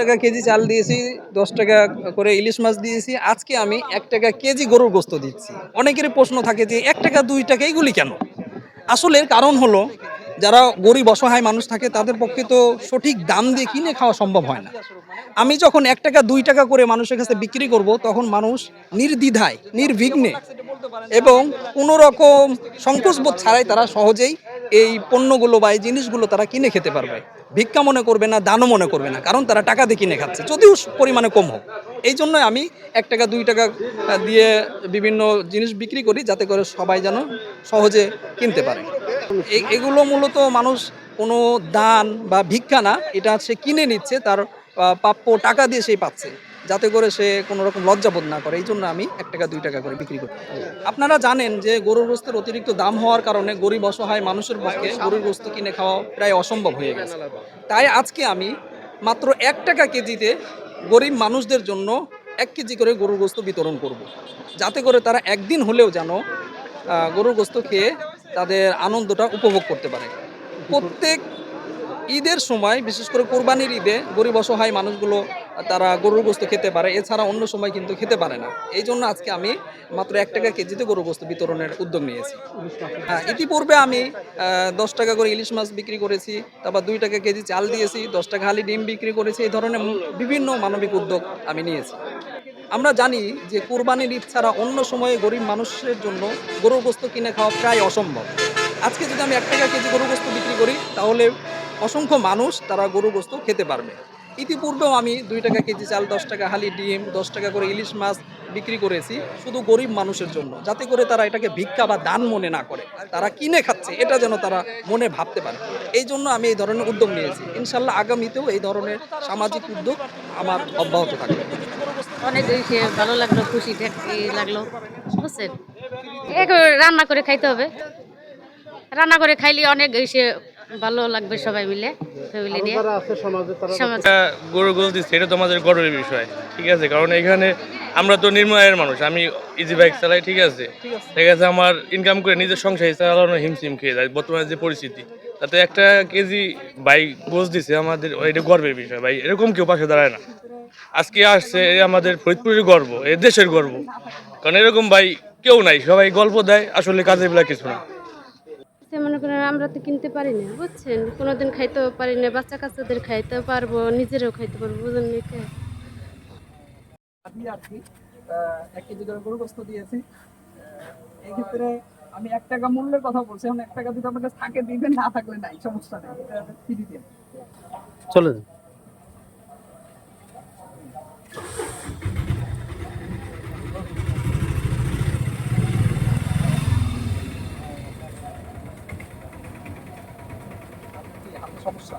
টাকা কেজি চাল দিয়েছি, দশ টাকা করে ইলিশ মাছ দিয়েছি, আজকে আমি এক টাকা কেজি গরুর গোস্ত দিচ্ছি। অনেকেরই প্রশ্ন থাকে যে, এক টাকা, দুই টাকা এইগুলি কেন? আসলে কারণ হলো, যারা গরিব অসহায় মানুষ থাকে, তাদের পক্ষে তো সঠিক দাম দিয়ে কিনে খাওয়া সম্ভব হয় না। আমি যখন এক টাকা, দুই টাকা করে মানুষের কাছে বিক্রি করব, তখন মানুষ নির্দ্বিধায়, নির্বিঘ্নে এবং কোনো রকম সংকোচবোধ ছাড়াই তারা সহজেই এই পণ্যগুলো বা এই জিনিসগুলো তারা কিনে খেতে পারবে। ভিক্ষা মনে করবে না, দানও মনে করবে না, কারণ তারা টাকা দিয়ে কিনে খাচ্ছে, যদিও পরিমাণে কম হোক। এই জন্য আমি এক টাকা, দুই টাকা দিয়ে বিভিন্ন জিনিস বিক্রি করি, যাতে করে সবাই যেন সহজে কিনতে পারে। এগুলো মূলত মানুষ কোনো দান বা ভিক্ষা না, এটা সে কিনে নিচ্ছে, তার প্রাপ্য টাকা দিয়ে সেই পাচ্ছে। যাতে করে সে কোনো রকম লজ্জাবোধ না করে এই জন্য আমি এক টাকা, দুই টাকা করে বিক্রি করি। আপনারা জানেন যে গরুর গোস্তের অতিরিক্ত দাম হওয়ার কারণে গরিব অসহায় মানুষের পক্ষে গরুর গোস্ত কিনে খাওয়া প্রায় অসম্ভব হয়ে গেছে। তাই আজকে আমি মাত্র এক টাকা কেজিতে গরিব মানুষদের জন্য এক কেজি করে গরুর গোস্ত বিতরণ করব। যাতে করে তারা একদিন হলেও যেন গরুর গোস্ত খেয়ে তাদের আনন্দটা উপভোগ করতে পারে। প্রত্যেক ঈদের সময়, বিশেষ করে কোরবানির ঈদে গরিব অসহায় মানুষগুলো তারা গরুর গোস্ত খেতে পারে, এছাড়া অন্য সময় কিন্তু খেতে পারে না। এই জন্য আজকে আমি মাত্র এক টাকা কেজিতে গরুর গোস্ত বিতরণের উদ্যোগ নিয়েছি। হ্যাঁ ইতিপূর্বে আমি দশ টাকা করে ইলিশ মাছ বিক্রি করেছি, তারপর দুই টাকা কেজি চাল দিয়েছি, দশ টাকা হালি ডিম বিক্রি করেছি, এই ধরনের বিভিন্ন মানবিক উদ্যোগ আমি নিয়েছি। আমরা জানি যে কোরবানির ঈদ ছাড়া অন্য সময়ে গরিব মানুষের জন্য গরুর গোস্ত কিনে খাওয়া প্রায় অসম্ভব। আজকে যদি আমি এক টাকা কেজি গরুর গোস্ত বিক্রি করি, তাহলে অসংখ্য মানুষ তারা গরুর গোস্ত খেতে পারবে। ইতিপূর্বেও আমি দুই টাকা কেজি চাল, দশ টাকা হালি ডিম, দশ টাকা করে ইলিশ মাছ বিক্রি করেছি শুধু গরিব মানুষের জন্য। যাতে করে তারা এটাকে ভিক্ষা বা দান মনে না করে। তারা কিনে খাচ্ছে, এটা যেন তারা মনে ভাবতে পারে। এই জন্য আমি এই ধরনের উদ্যোগ নিয়েছি। ইনশাল্লাহ আগামীতেও এই ধরনের সামাজিক উদ্যোগ আমার অব্যাহত থাকবে। অনেক ভালো লাগল, খুশি লাগল। রান্না করে খাইতে হবে। রান্না করে খাইলে অনেক এসে ভালো লাগবে সবাই মিলে ফ্যামিলি নিয়ে। গরু গোল দিচ্ছে এটা তো আমাদের গর্বের বিষয় ঠিক আছে? কারণ এখানে আমরা তো নির্ময়ের মানুষ আমি ইজি বাইক চালাই ঠিক আছে? ঠিক আছে। আমার ইনকাম করে নিজের সংসার চালানো হিমশিম খেয়ে যায় বর্তমানে যে পরিস্থিতি। তাতে একটা কেজি বাইক গোছ দিছে আমাদের এটা গর্বের বিষয় ভাই এরকম কেউ পাশে দাঁড়ায় না। আজকে আসছে আমাদের ফরিদপুরের গর্ব এ দেশের গর্ব। কারণ এরকম ভাই কেউ নাই সবাই গল্প দেয় আসলে কাজের বেলা কিছু না। সে মনে করেন আমরা তো কিনতে পারি না বুঝছেন? কোনোদিন খাইতেও পারি না বাচ্চা কাচ্চাদের খাইতেও পারব নিজেরাও খাইতে পারব বুঝেন নি কে? আমি আছি এক কেজি করে গরু গোস্ত দিয়েছি এই ক্ষেত্রে আমি এক টাকা মূল্যের কথা বলছি এখন এক টাকা যদি আপনার কাছে থাকে দিবেন না থাকলে নাই সমস্যা নেই এটা ফ্রি দিয়ে। চলে সমস্যা